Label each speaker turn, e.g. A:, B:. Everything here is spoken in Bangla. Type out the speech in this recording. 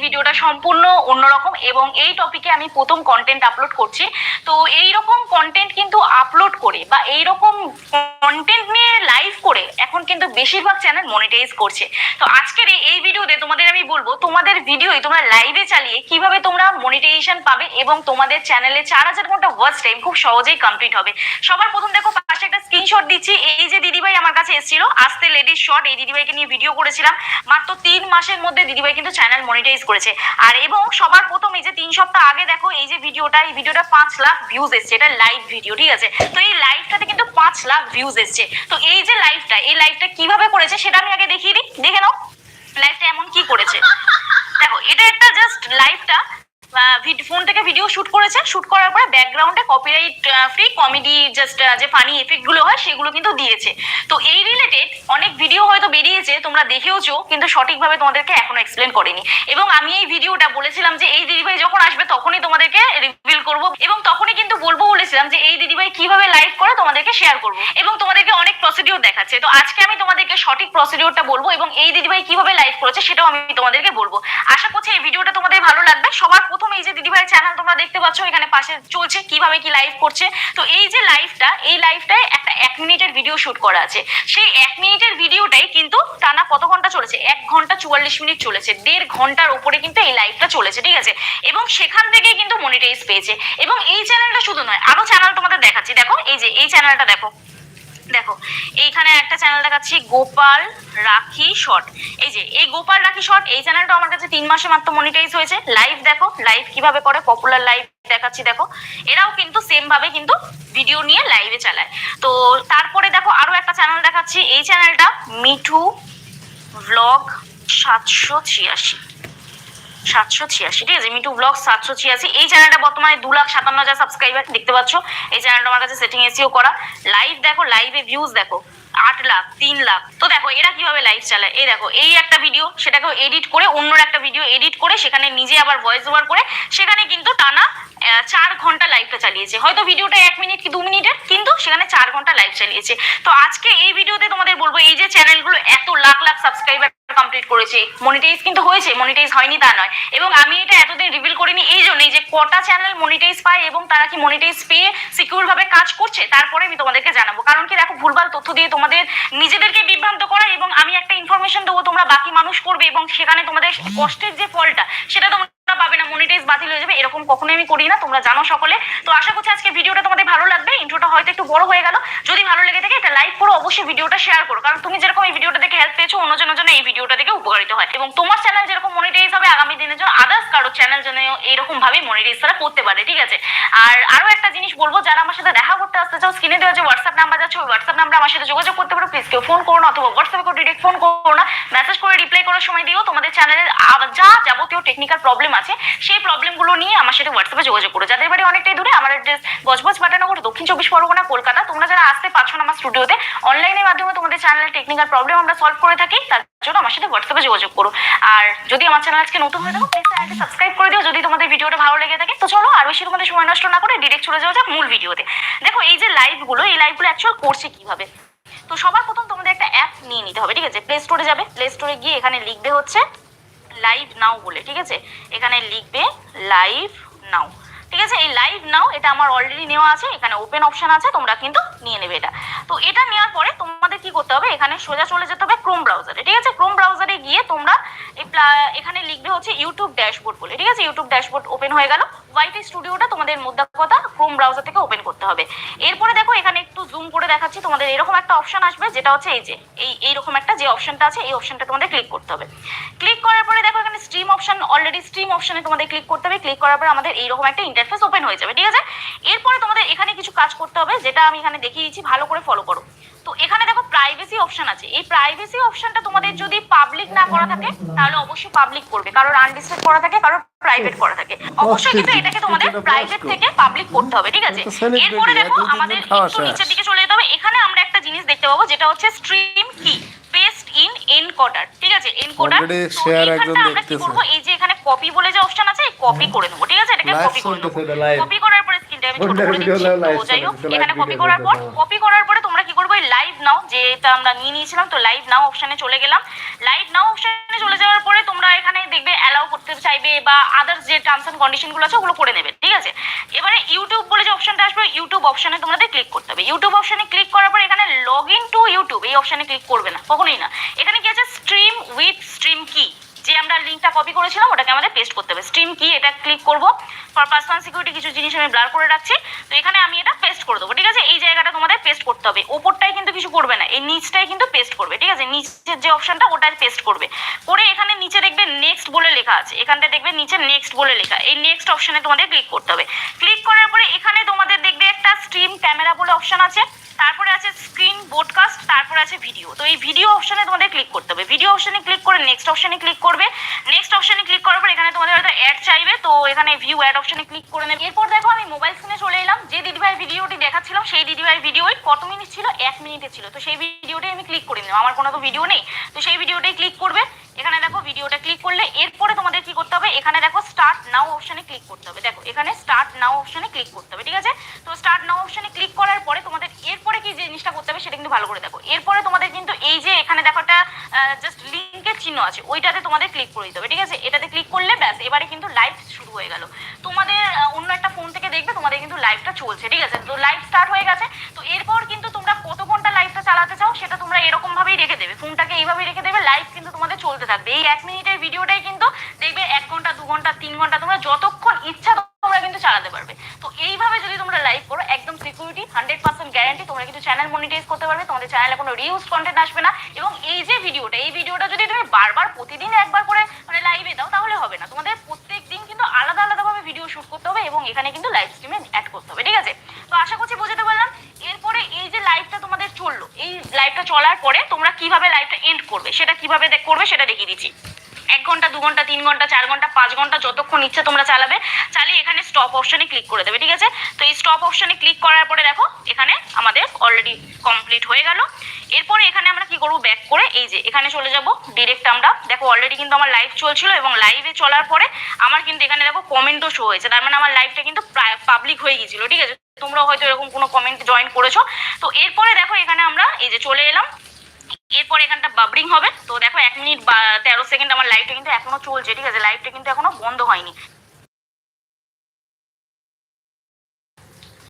A: ভিডিওটা সম্পূর্ণ অন্যরকম এবং এই টপিকে আমি প্রথম কন্টেন্ট আপলোড করছি। তো এই রকম কন্টেন্ট কিন্তু আপলোড করে বা এই রকম কন্টেন্ট নিয়ে লাইভ করে এখন কিন্তু বেশিরভাগ চ্যানেল মনিটাইজ করছে। তো আজকের এই- ভিডিওতে তোমাদের আমি বলব, তোমাদের ভিডিওই তোমরা লাইভে চালিয়ে কীভাবে তোমরা মনিটাইজেশন পাবে এবং তোমাদের চ্যানেলে চার হাজার ঘণ্টা ওয়াচ টাইম খুব সহজেই কমপ্লিট হবে। সবার প্রথম দেখো পাশে একটা স্ক্রিনশট দিচ্ছি। এই যে দিদিভাই আমার কাছে এসেছিল, আস্তে লেডিস শর্ট এই দিদিভাইকে নিয়ে ভিডিও করেছিলাম। মাত্র তিন মাসের মধ্যে দিদিভাই কিন্তু চ্যানেল মনিটাইজ করেছে। আর এবং সবার প্রথম এই যে তিন সপ্তাহ আগে দেখো, এই যে ভিডিওটা এই ভিডিওটা পাঁচ লাখ ভিউজ এসছে। এটা লাইভ ভিডিও ঠিক আছে? তো এই লাইভটাতে কিন্তু পাঁচ লাখ ভিউজ এসছে। তো এই যে লাইভটা এই লাইভটা কীভাবে করেছে সেটা আমি আগে দেখিয়ে দিই। দেখে নাও লাইভটা এমন কি করেছে। দেখো, এটা একটা জাস্ট লাইভটা ফোন থেকে ভিডিও শুট করেছে শুট করার পরে ব্যাকগ্রাউন্ডে কপিরাইট ফ্রি কমেডি জাস্ট যে ফানি এফেক্টগুলো হয় সেগুলো কিন্তু দিয়েছে। তো এই রিলেটেড অনেক ভিডিও হয়তো বেরিয়েছে, তোমরা দেখেওছো, কিন্তু সঠিকভাবে তোমাদেরকে এখনও এক্সপ্লেন করিনি। এবং আমি এই ভিডিওটা বলেছিলাম যে এই দিদিভাই যখন আসবে তখনই তোমাদেরকে রিভিল করব, এবং তখনই কিন্তু বলব বলেছিলাম যে এই দিদিভাই কীভাবে লাইভ করে তোমাদেরকে শেয়ার করব, এবং তোমাদেরকে অনেক প্রসিডিওর দেখাচ্ছে। তো আজকে আমি তোমাদেরকে সঠিক প্রসিডিওরটা বলব, এবং এই দিদিভাই কীভাবে লাইভ করেছে সেটাও আমি তোমাদেরকে বলব। আশা করছি এই ভিডিওটা তোমাদের ভালো লাগবে। সবার প্রথম এই যে দিদিভাই চ্যানেল তোমরা দেখতে পাচ্ছ এখানে পাশে চলছে, কীভাবে কি লাইভ করছে। তো এই যে লাইভটা এই লাইভটায় একটা এক মিনিটের ভিডিও শুট করা আছে। সেই এক মিনিটের ভিডিওটাই কিন্তু টানা কত ঘণ্টা চলেছে? এক ঘণ্টা চুয়াল্লিশ মিনিট চলেছে। দেড় ঘণ্টার উপরে কিন্তু এই লাইভটা চলেছে, ঠিক আছে? এবং সেখান থেকেই কিন্তু মনিটাইজ পেয়েছে। এবং এই চ্যানেলটা শুধু নয়, আরও চ্যানেল তোমাদের দেখাচ্ছি। দেখো, এই যে, এই চ্যানেলটা দেখো। দেখো, এইখানে একটা চ্যানেল দেখাচ্ছি, গোপাল রাখি শর্ট এই যে, এই গোপাল রাখি শর্ট এই চ্যানেলটা আমার কাছে তিন মাসে মাত্র মনিটাইজ হয়েছে। লাইভ দেখো লাইভ কীভাবে করে পপুলার লাইভ দেখাচ্ছি দেখো। এরাও কিন্তু সেম ভাবে কিন্তু ভিডিও নিয়ে লাইভে চালায়। তো তারপরে দেখো, আরও একটা চ্যানেল দেখাচ্ছি। এই চ্যানেলটা মিঠু ভ্লগ সাতশো ছিয়াশি। সাতশো ছিয়াশি, ঠিক আছে? মিটু ব্লগ সাতশো ছিয়াশি। এই চ্যানেলটা বর্তমানে দু লাখ সাতান্ন হাজার সাবস্ক্রাইবার দেখতে পাচ্ছ? এই চ্যানেলটা আমার কাছে সেটিং এসিও করা। লাইভ দেখো লাইভে ভিউজ দেখো। আট লাখ, তিন লাখ। তো দেখো, এরা কীভাবে লাইভ চালায়? এই দেখো, এই একটা ভিডিও সেটাকে এডিট করে অন্য একটা ভিডিও এডিট করে সেখানে নিজে আবার ভয়েস ওভার করে সেখানে কিন্তু টানা চার ঘণ্টা লাইভটা চালিয়েছে। হয়তো ভিডিওটা এক মিনিট কি দু মিনিটের কিন্তু সেখানে চার ঘণ্টা লাইভ চালিয়েছে। তো আজকে এই ভিডিওতে তোমাদের বলব, এই যে চ্যানেলগুলো এত লাখ লাখ সাবস্ক্রাইবার কমপ্লিট করেছে। মনিটাইজ কিন্তু হয়েছে মনিটাইজ হয়নি তা নয়। এবং আমি এটা এতদিন রিভিল করিনি এই জন্যই যে কটা চ্যানেল মনিটাইজ পায় এবং তারা কি মনিটাইজ পেয়ে সিকিউর ভাবে কাজ করছে, তারপরে আমি তোমাদেরকে জানাব। কারণ কি দেখো, ভুলভাল তথ্য দিয়ে তোমাদের নিজেদেরকে বিভ্রান্ত করা এবং আমি একটা ইনফরমেশন দেবো, তোমরা বাকি মানুষ করবে এবং সেখানে তোমাদের কষ্টের যে ফলটা, সেটা তোমরা পাবে না মনিটাইজ বাতিল হয়ে যাবে, এরকম কখনোই আমি করি না, তোমরা জানো সকলে। তো আশা করছি আজকে ভিডিওটা তোমাদের ভালো হয়তো একটু বড় হয়ে গেল। যদি ভালো লেগে থাকে, একটা লাইক করো, অবশ্যই ভিডিওটা শেয়ার করো। কারণ তুমি যেরকম এই ভিডিওটা দেখে হেল্প পেয়েছ অন্যজনের জন্য এই ভিডিওটা দেখে উপকারিত হয়। এবং তোমার চ্যানেল যেরকম মনিটাইজ হবে, আগামী দিনের জন্য আদার্স কারও চ্যানেল যেন এইরকম ভাবে মনিটাইজ তারা করতে পারে, ঠিক আছে? আর আরও একটা জিনিস বলব, যারা আমার সাথে দেখা করতে আসতে চাও স্ক্রিনে দেওয়া যে হোয়াটসঅ্যাপ নাম্বার যাচ্ছে, ওই হোয়াটসঅ্যাপ নাম্বার আমার সাথে যোগাযোগ করতে পারো। প্লিজ কেউ ফোন করো না, অথবা হোয়াটসঅ্যাপে কেউ ডিরেক্ট ফোন করো না। মেসেজ করে রিপ্লাই করার সময় দিও। তোমাদের চ্যানেলের যা যাবতীয় টেকনিক্যাল প্রবলেম আছে, সেই প্রবলেমগুলো নিয়ে আমার সাথে হোয়াটসঅ্যাপে যোগাযোগ করো। যাদের বাড়ি অনেকটাই দূরে অ্যাড্রেস বজবজ বাটানগর দক্ষিণ চব্বিশ পরগনা, কলকাতা। তোমরা যারা আসতে পারছ না আমার স্টুডিওতে অনলাইনের মাধ্যমে তোমাদের চ্যানেলের টেকনিক্যাল প্রবলেম আমরা সলভ করে থাকি, তার জন্য আমার সাথে হোয়াটসঅ্যাপে যোগাযোগ করো। আর যদি আমার চ্যানেল আজকে নতুন হয়ে থাকো প্লিজ চ্যানেলটি সাবস্ক্রাইব করে দিও। যদি তোমাদের ভিডিওটা ভালো লেগে থাকে, তো চলো আর বেশি তোমাদের সময় নষ্ট না করে ডিরেক্ট চলে যাওয়া যাক মূল ভিডিওতে দেখো, এই যে লাইভগুলো এই লাইভগুলো অ্যাকচুয়াল করছে কীভাবে? তো সবার প্রথম তোমাদের একটা অ্যাপ নিয়ে নিতে হবে, ঠিক আছে? প্লে স্টোরে যাবে। প্লে স্টোরে গিয়ে এখানে লিখবে হচ্ছে লাইভ নাও বলে, ঠিক আছে? এখানে লিখবে লাইভ নাও ঠিক আছে, এই লাইভ নাও এটা আমার অলরেডি নেওয়া আছে, এখানে ওপেন অপশন আছে, তোমরা কিন্তু নিয়ে নেবে এটা। তো এটা নেওয়ার পরে তোমাদের কি করতে হবে, এখানে সোজা চলে যেতে হবে ক্রোম ব্রাউজারে ঠিক আছে? ক্রোম ব্রাউজারে গিয়ে তোমরা এখানে লিখবে হচ্ছে ইউটিউব ড্যাশবোর্ড বলে, ঠিক আছে? ইউটিউব ড্যাশবোর্ড ওপেন হয়ে গেল। ওয়াইটি স্টুডিওটা তোমাদের মধ্যে কথা ক্রোম ব্রাউজার থেকে ওপেন করতে হবে। এরপরে দেখো, এখানে একটু জুম করে দেখাচ্ছি, তোমাদের এরকম একটা অপশন আসবে, যেটা হচ্ছে এই যে, এই, এইরকম একটা যে অপশনটা আছে, এই অপশনটা তোমাদের ক্লিক করতে হবে। ক্লিক করার পরে দেখো, এখানে স্ট্রিম অপশন অলরেডি স্ট্রিম অপশনে তোমাদের ক্লিক করতে হবে। ক্লিক করার পরে আমাদের এইরকম একটা ইন্টারফেস ওপেন হয়ে যাবে, ঠিক আছে? এরপরে তোমাদের এখানে কিছু কাজ করতে হবে, যেটা আমি এখানে দেখিয়ে দিচ্ছি, ভালো করে ফলো করো। তো এখানে দেখো প্রাইভেসি অপশন আছে। এই প্রাইভেসি অপশনটা তোমাদের যদি পাবলিক না করা থাকে, তাহলে অবশ্যই পাবলিক করবে, কারোর আনডিস্ট্রেক্ট করা থাকে, কারোর প্রাইভেট করা থাকে। অবশ্যই কিন্তু এটাকে তোমাদের প্রাইভেট থেকে পাবলিক করতে হবে ঠিক আছে? এরপরে দেখো আমাদের একটু নিচের দিকে চলে যেতে হবে। এখানে আমরা একটা জিনিস দেখতে পাবো যেটা হচ্ছে স্ট্রিম কি পেস্ট ইন এনকোডার ঠিক আছে? এনকোডার
B: একজন দেখতেছে।
A: এই যে এখানে কপি বলে যে অপশন আছে কপি করে নেব ঠিক আছে? এটাকে কপি করে নেব। কপি করার পরে স্ক্রিনটা আমি ছোট করে দিচ্ছি। যাই হোক এখানে কপি করার পর কপি করার পরে তোমরা কি করবে? লাইভ নাও যেটা আমরা নিয়ে নিয়েছিলাম তো লাইভ নাও অপশনে চলে গেলাম। লাইভ নাও অপশনে চলে যাওয়ার পরে তোমরা চাইবে বা আদার্স যে টার্মস অ্যান্ড কন্ডিশনগুলো আছে, ওগুলো করে নেবে ঠিক আছে? এবারে ইউটিউব বলে যে অপশনটা আসবে ইউটিউব অপশনে তোমাদের ক্লিক করতে হবে। ইউটিউব অপশনে ক্লিক করার পর এখানে লগ ইন টু ইউটিউব এই অপশনে ক্লিক করবে না, কখনোই না। এখানে কি আছে? স্ট্রিম উইথ স্ট্রিম কি যে আমরা লিঙ্কটা কপি করেছিলাম, ওটাকে আমাদের পেস্ট করতে হবে। স্ট্রিম কি এটা ক্লিক করব। ফর পার্সোনাল সিকিউরিটি কিছু জিনিস আমি ব্লার করে রাখছি। তো এখানে আমি এটা পেস্ট করে দেবো, ঠিক আছে? এই জায়গাটা তোমাদের পেস্ট করতে হবে। ওপরটাই কিন্তু কিছু করবে না, এই নিচটাই কিন্তু পেস্ট করবে, ঠিক আছে? নিচের যে অপশনটা ওটাই পেস্ট করবে। করে এখানে নিচে দেখবে নেক্সট বলে লেখা আছে। এখানটা দেখবে নিচে নেক্সট বলে লেখা। এই নেক্সট অপশনে তোমাদের ক্লিক করতে হবে। ক্লিক করার পরে এখানে তোমাদের দেখবে একটা স্ট্রিম ক্যামেরা বলে অপশন আছে। তারপরে আছে স্ক্রিন বোডকাস্ট তারপরে আছে ভিডিও তো এই ভিডিও অপশনে তোমাদের ক্লিক করতে হবে। ভিডিও অপশনে ক্লিক করে নেক্সট অপশনে ক্লিক করবে। নেক্সট অপশনে ক্লিক করার পর এখানে তোমাদের হয়তো অ্যাড চাইবে, তো এখানে ভিউ অ্যাড অপশনে ক্লিক করে নেবে। এরপর দেখো আমি মোবাইল স্ক্রিনে চলে এলাম, যে দিদিভাই ভিডিওটি দেখাচ্ছিলাম, সেই দিদিভাই ভিডিও কত মিনিট ছিল? এক মিনিটে ছিল। তো সেই ভিডিওটাই আমি ক্লিক করে নিলাম। আমার কোনো তো ভিডিও নেই। তো সেই ভিডিওটাই ক্লিক করবে। এখানে দেখো ভিডিওটা ক্লিক করলে এরপরে তোমাদের কি করতে হবে? এখানে দেখো স্টার্ট নাও অপশনে ক্লিক করতে হবে। দেখো, এখানে স্টার্ট নাও অপশনে ক্লিক করতে হবে, ঠিক আছে? তো স্টার্ট নাও অপশনে ক্লিক করার পরে তোমাদের এরপরে কি জিনিসটা করতে হবে সেটা কিন্তু ভালো করে দেখো। এরপরে তোমাদের কিন্তু এই যে এখানে দেখো একটা জাস্ট চিহ্ন আছে, ওইটাতে তোমাদের ক্লিক করে দিতে হবে, ঠিক আছে? এটাতে ক্লিক করলে ব্যাস, এবারে কিন্তু লাইভ শুরু হয়ে গেল। তোমাদের অন্য একটা ফোন থেকে দেখবে তোমাদের কিন্তু লাইভটা চলছে, ঠিক আছে? তো লাইভ স্টার্ট হয়ে গেছে, তো এরপর কিন্তু তোমরা কত ঘণ্টা লাইভটা চালাতে চাও সেটা তোমরা এরকম ভাবেই রেখে দেবে। ফোনটাকে এইভাবেই রেখে দেবে লাইভ কিন্তু তোমাদের চলতে থাকবে। এই এক মিনিটের তোমাদের চ্যানেলে কোনো রিউজ কন্টেন্ট আসবে না। এবং এই যে ভিডিওটা এই ভিডিওটা যদি তুমি বারবার প্রতিদিন একবার করে মানে লাইভে দাও, তাহলে হবে না। তোমাদের প্রত্যেক দিন কিন্তু আলাদা আলাদাভাবে ভিডিও শ্যুট করতে হবে এবং এখানে কিন্তু লাইভ স্ট্রিমে অ্যাড করতে হবে, ঠিক আছে? তো আশা করছি বোঝাতে পারলাম। এরপরে এই যে লাইভটা তোমাদের চলল, এই লাইভটা চলার পরে তোমরা কীভাবে লাইভটা এন্ড করবে, সেটা কীভাবে করবে সেটা দেখিয়ে দিচ্ছি। এক ঘণ্টা, দু ঘণ্টা, তিন ঘণ্টা, চার ঘণ্টা, পাঁচ ঘণ্টা যতক্ষণ ইচ্ছে তোমরা চালাবে, চালিয়ে এখানে স্টপ অপশনে ক্লিক করে দেবে, ঠিক আছে? তো এই স্টপ অপশনে ক্লিক করার পরে দেখো, এখানে আমাদের অলরেডি কমপ্লিট হয়ে গেল। এরপরে এখানে আমরা কি করব? ব্যাক করে এই যে, এখানে চলে যাব ডিরেক্ট আমরা। দেখো অলরেডি কিন্তু আমার লাইভ চলছিল এবং লাইভে চলার পরে আমার কিন্তু এখানে দেখো কমেন্টও শো হয়েছে। তার মানে আমার লাইভটা কিন্তু পাবলিক হয়ে গিয়েছিল, ঠিক আছে? তোমরা হয়তো এরকম কোনো কমেন্ট জয়েন করেছ। তো এরপরে দেখো, এখানে আমরা এই যে চলে এলাম। এরপর এখানটা বাবরিং হবে। তো দেখো এক মিনিট তেরো সেকেন্ড আমার লাইভটা কিন্তু এখনও চলছে, ঠিক আছে? লাইভটা কিন্তু এখনও বন্ধ হয়নি।